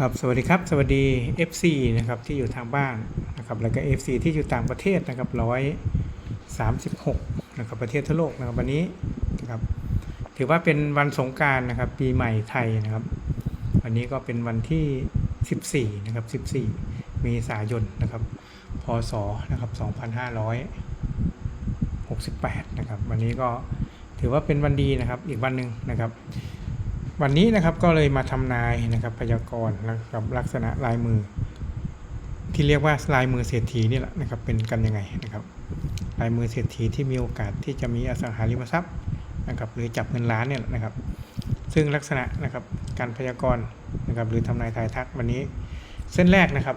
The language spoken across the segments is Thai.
ครับสวัสดีครับ สวัสดี FC นะครับที่อยู่ทางบ้านนะครับแล้วก็ FC ที่อยู่ต่างประเทศนะครับร้อยสามสิบหกนะครับประเทศทั่วโลกนะครับวันนี้นะครับถือว่าเป็นวันสงการนะครับปีใหม่ไทยนะครับ วันนี้ก็เป็นวันที่14นะครับ14เมษายนนะครับพศนะครับ2568นะครับวันนี้ก็ถือว่าเป็นวันดีนะครับอีกวันหนึ่งนะครับ วันนี้นะครับก็เลยมาทำนายนะครับพยากรณ์นะครับลักษณะลายมือ ที่เรียกว่าลายมือเศรษฐีนี่แหละนะครับเป็นกันยังไงนะครับ ลายมือเศรษฐีที่มีโอกาสที่จะมีอสังหาริมทรัพย์นะครับหรือจับเงินล้านเนี่ยนะครับ ซึ่งลักษณะนะครับการพยากรณ์นะครับหรือทำนายทายทักวันนี้ เส้นแรกนะครับ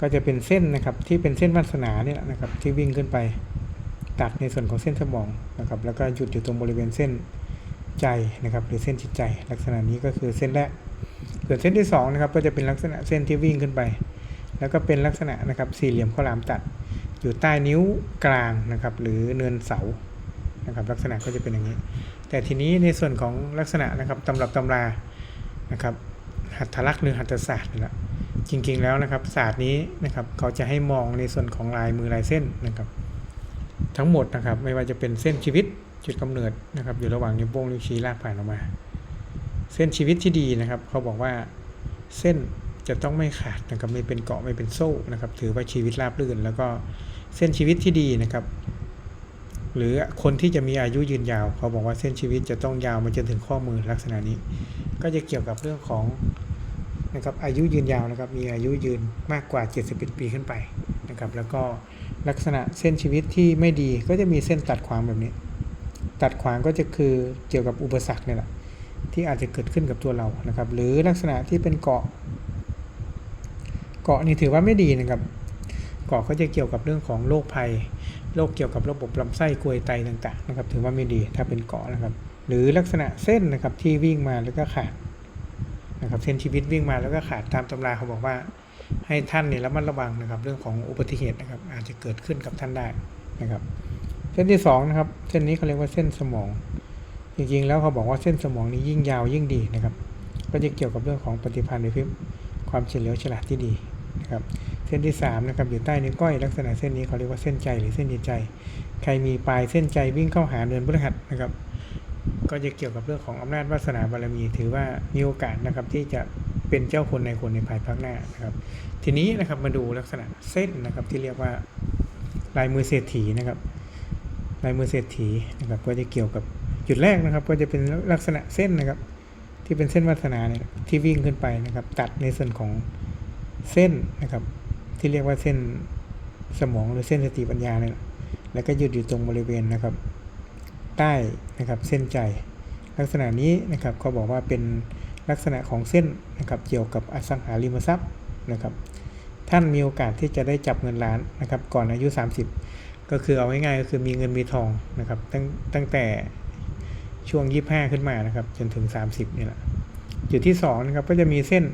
ก็จะเป็นเส้นนะครับที่เป็นเส้นวาสนาเนี่ยนะครับที่วิ่งขึ้นไปตัดในส่วนของเส้นสมองนะครับแล้วก็หยุดอยู่ตรงบริเวณเส้น ใจนะครับหรือเส้นจิตใจ ลักษณะนี้ก็คือเส้นแรก ส่วนเส้นที่2นะครับก็จะเป็นลักษณะเส้นที่วิ่งขึ้นไป แล้วก็เป็นลักษณะนะครับสี่เหลี่ยมข้าวหลามตัด อยู่ใต้นิ้วกลางนะครับหรือเนินเสานะครับลักษณะก็จะเป็นอย่างนี้ แต่ทีนี้ในส่วนของลักษณะนะครับตำรับตำรานะครับหัตถลักษณ์หรือหัตถศาสตร์นี่แหละจริงๆแล้วนะครับศาสตร์นี้นะครับเขาจะให้มองในส่วนของลายมือลายเส้นนะครับ ทั้งหมดนะครับ ไม่ว่าจะเป็นเส้นชีวิตจุดกำเนิดนะครับ อยู่ระหว่างนิ้วโป้งนิ้วชี้ลากผ่านออกมา เส้นชีวิตที่ดีนะครับ เขาบอกว่าเส้นจะต้องไม่ขาดนะครับไม่เป็นเกาะไม่เป็นโซ่นะครับ ถือว่าชีวิตราบรื่น แล้วก็เส้นชีวิตที่ดีนะครับ หรือคนที่จะมีอายุยืนยาว เขาบอกว่าเส้นชีวิตจะต้องยาวมาจนถึงข้อมือลักษณะนี้ ก็จะเกี่ยวกับเรื่องของนะครับอายุยืนยาวนะครับ มีอายุยืนมากกว่า 71 ปีขึ้นไปนะครับ แล้วก็ ลักษณะเส้นชีวิตที่ไม่ดีก็จะมีเส้นตัดขวางแบบนี้ ตัดขวางก็จะคือเกี่ยวกับอุปสรรคเนี่ยแหละที่อาจจะเกิดขึ้นกับตัวเรานะครับ หรือลักษณะที่เป็นเกาะ เกาะนี่ถือว่าไม่ดีนะครับ เกาะก็จะเกี่ยวกับเรื่องของโรคภัยโรคเกี่ยวกับระบบลำไส้กลวยไตต่างๆนะครับ ถือว่าไม่ดีถ้าเป็นเกาะนะครับ หรือลักษณะเส้นนะครับที่วิ่งมาแล้วก็ขาดนะครับเส้นชีวิตวิ่งมาแล้วก็ขาดตามตำราเขาบอกว่า ให้ท่านเนี่ยระมัดระวังนะครับ เรื่องของอุบัติเหตุนะครับ อาจจะเกิดขึ้นกับท่านได้นะครับ เส้นที่สองนะครับ เส้นนี้เขาเรียกว่าเส้นสมอง จริงๆ แล้วเขาบอกว่าเส้นสมองนี้ยิ่งยาวยิ่งดีนะครับ ก็จะเกี่ยวกับเรื่องของปฏิพันธ์ในพิมพ์ความเฉลียวฉลาดที่ดีนะครับ เส้นที่3นะครับอยู่ใต้นิ้วก้อยลักษณะเส้นนี้เขาเรียกว่าเส้นใจหรือเส้นใจ ใครมีปลายเส้นใจวิ่งเข้าหาเนินพฤหัสนะครับ ก็จะเกี่ยวกับเรื่องของอำนาจวาสนาบารมี ถือว่ามีโอกาสนะครับที่จะ เป็นเจ้าคนในคนในภายภาคหน้านะครับ ทีนี้นะครับมาดูลักษณะเส้นนะครับที่เรียกว่าลายมือเศรษฐีนะครับ ลายมือเศรษฐีนะครับก็จะเกี่ยวกับจุดแรกนะครับ ก็จะเป็นลักษณะเส้นนะครับ ที่เป็นเส้นวาสนาเนี่ยที่วิ่งขึ้นไปนะครับ ตัดในส่วนของเส้นนะครับ ที่เรียกว่าเส้นสมองหรือเส้นสติปัญญาเนี่ยแล้วก็หยุดอยู่ตรงบริเวณนะครับ ใต้นะครับเส้นใจ ลักษณะนี้นะครับเขาบอกว่าเป็น ลักษณะของเส้นนะครับเกี่ยวกับอสังหาริมทรัพย์นะครับท่านมีโอกาสที่จะได้จับเงินล้านนะครับก่อนอายุ 30 ก็คือเอาง่ายๆก็คือมีเงินมีทองนะครับตั้งตั้งแต่ช่วง 25 ขึ้นมานะครับจนถึง 30นี่แหละจุดที่2นะครับก็จะมีเส้น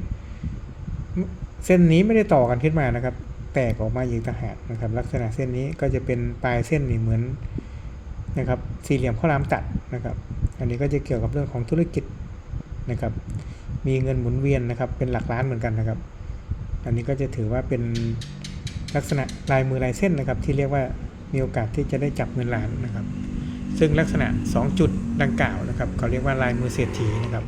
เส้นนี้ไม่ได้ต่อกันขึ้นมานะครับ แตกออกมาอีกต่างหากนะครับ ลักษณะเส้นนี้ก็จะเป็นปลายเส้นนี่เหมือนนะครับสี่เหลี่ยมข้าวหลามตัดนะครับ อันนี้ก็จะเกี่ยวกับเรื่องของธุรกิจ นะครับ มีเงินหมุนเวียนนะครับ เป็นหลักล้านเหมือนกันนะครับ อันนี้ก็จะถือว่าเป็นลักษณะลายมือลายเส้นนะครับ ที่เรียกว่ามีโอกาสที่จะได้จับเงินล้านนะครับ ซึ่งลักษณะ 2 จุดดังกล่าวนะครับเขาเรียกว่าลายมือเศรษฐีนะครับ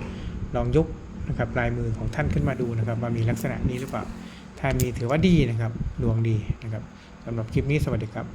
ลองยกนะครับลายมือของท่านขึ้นมาดูนะครับว่ามีลักษณะนี้หรือเปล่า ถ้ามีถือว่าดีนะครับ ดวงดีนะครับสำหรับคลิปนี้สวัสดีครับ